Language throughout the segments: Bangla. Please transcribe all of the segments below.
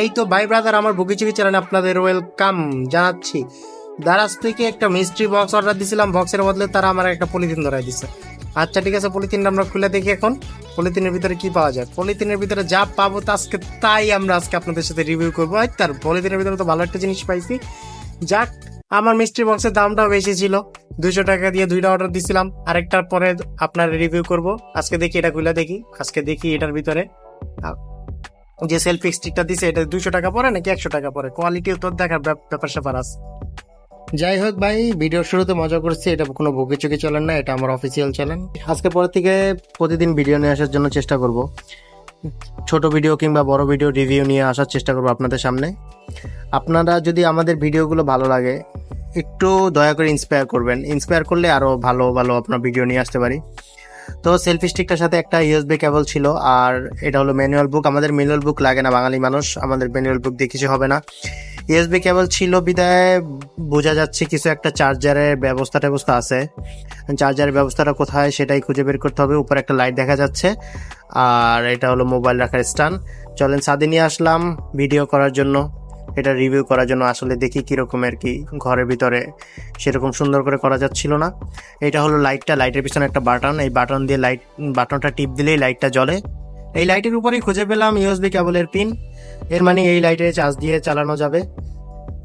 এই তো ভাই ব্রাদার আমার বুকিচুকি চ্যানেলে আপনাদের ওয়েলকাম জানাচ্ছি। দারাজ থেকে একটা মিস্ট্রি বক্স অর্ডার দিছিলাম বক্সের বদলে তারা আমার একটা পলিথিন ধরাই দিছে। আচ্ছা ঠিক আছে পলিথিনটা আমরা খুলে দেখি এখন পলিথিনের ভিতরে কি পাওয়া যায়। পলিথিনের ভিতরে যা পাবো তা আজকে, তাই আমরা আজকে আপনাদের সাথে রিভিউ করব। তার পলিথিনের ভিতরে তো ভালো একটা জিনিস পাইছি। যাক, আমার মিস্ট্রি বক্সের দামটাও বেশি ছিল। দুইশো টাকা দিয়ে দুইটা অর্ডার দিছিলাম। আরেকটার পরে আপনার রিভিউ করব। আজকে দেখি, এটা খুলে দেখি। আজকে দেখি এটার ভিতরে। যে সেলফি স্টিকটা দিছে, এটা দুইশো টাকা পরে নাকি একশো টাকা পরে কোয়ালিটিও তোর দেখার ব্যাপ- ব্যাপার স্যাপার আছে। যাই হোক ভাই ভিডিওর শুরুতে মজা করছি। এটা কোনো বুকে চুকে চলেন না, এটা আমার অফিসিয়াল চ্যানেল আজকে পরে থেকে প্রতিদিন ভিডিও নিয়ে আসার জন্য চেষ্টা করব। ছোট ভিডিও কিংবা বড় ভিডিও রিভিউ নিয়ে আসার চেষ্টা করব আপনাদের সামনে। আপনারা যদি আমাদের ভিডিওগুলো ভালো লাগে, একটু দয়া করে ইন্সপায়ার করবেন। ইন্সপায়ার করলে আরও ভালো ভালো আপনার ভিডিও নিয়ে আসতে পারি। তো সেলফি স্টিকটার সাথে একটা ইউএসবি কেবল ছিল, আর এটা হলো ম্যানুয়াল বুক আমাদের ম্যানুয়াল বুক লাগে না, বাঙালি মানুষ, আমাদের ম্যানুয়াল বুক দিয়ে কিছু হবে না। ইউএসবি কেবল ছিল বিদায়, বোঝা যাচ্ছে কিছু একটা চার্জারের ব্যবস্থা ট্যাবস্থা আছে। চার্জারের ব্যবস্থাটা কোথায় সেটাই খুঁজে বের করতে হবে, উপরে একটা লাইট দেখা যাচ্ছে। আর এটা হলো মোবাইল রাখার স্ট্যান্ড চলেন সাদে নিয়ে আসলাম ভিডিও করার জন্য। এটা রিভিউ করার জন্য আসলে দেখি কীরকম আর কি ঘরের ভিতরে সেরকম সুন্দর করে করা যাচ্ছিল না। এটা হলো লাইটটা লাইটের পিছনে একটা বাটন এই বাটন দিয়ে লাইট বাটনটা টিপ দিলেই লাইটটা জ্বলে। এই লাইটের উপরেই খুঁজে পেলাম ইউএসবি কেবলের পিন এর মানে এই লাইটে চার্জ দিয়ে চালানো যাবে।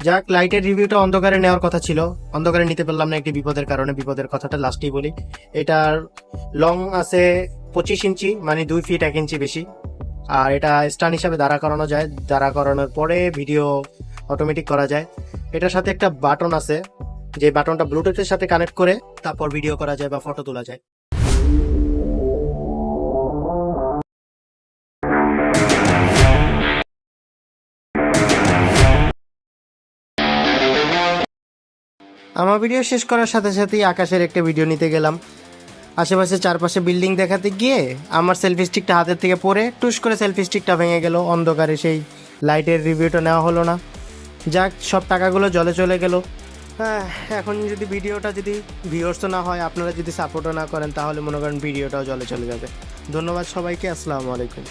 যাক লাইটের রিভিউটা অন্ধকারে নেওয়ার কথা ছিল। অন্ধকারে নিতে পারলাম না, একটি বিপদের কারণে বিপদের কথাটা লাস্টেই বলি। এটার লং আছে পঁচিশ ইঞ্চি মানে দুই ফিট এক ইঞ্চি বেশি। আর এটা স্টান হিসাবে দাঁড়া করানো যায়। দাঁড়া করানোর পরে ভিডিও অটোমেটিক করা যায়। এটার সাথে একটা বাটন আছে, যে বাটনটা ব্লুটুথের সাথে কানেক্ট করে তারপর ভিডিও করা যায় বা ফটো তোলা যায়। আমার ভিডিও শেষ করার সাথে সাথেই আকাশের একটা ভিডিও নিতে গেলাম। আশেপাশে চারপাশে বিল্ডিং দেখাতে গিয়ে আমার সেলফি স্টিকটা হাতের থেকে পরে টুস করে সেলফি স্টিকটা ভেঙে গেল, অন্ধকারে সেই লাইটের রিভিউটা নেওয়া হলো না। যাক, সব টাকাগুলো জলে চলে গেল। হ্যাঁ এখন যদি ভিডিওটা যদি ভিউয়ার্স না হয়, আপনারা যদি সাপোর্টও না করেন, তাহলে মনে করেন ভিডিওটাও জলে চলে যাবে। ধন্যবাদ সবাইকে, আসসালামু আলাইকুম।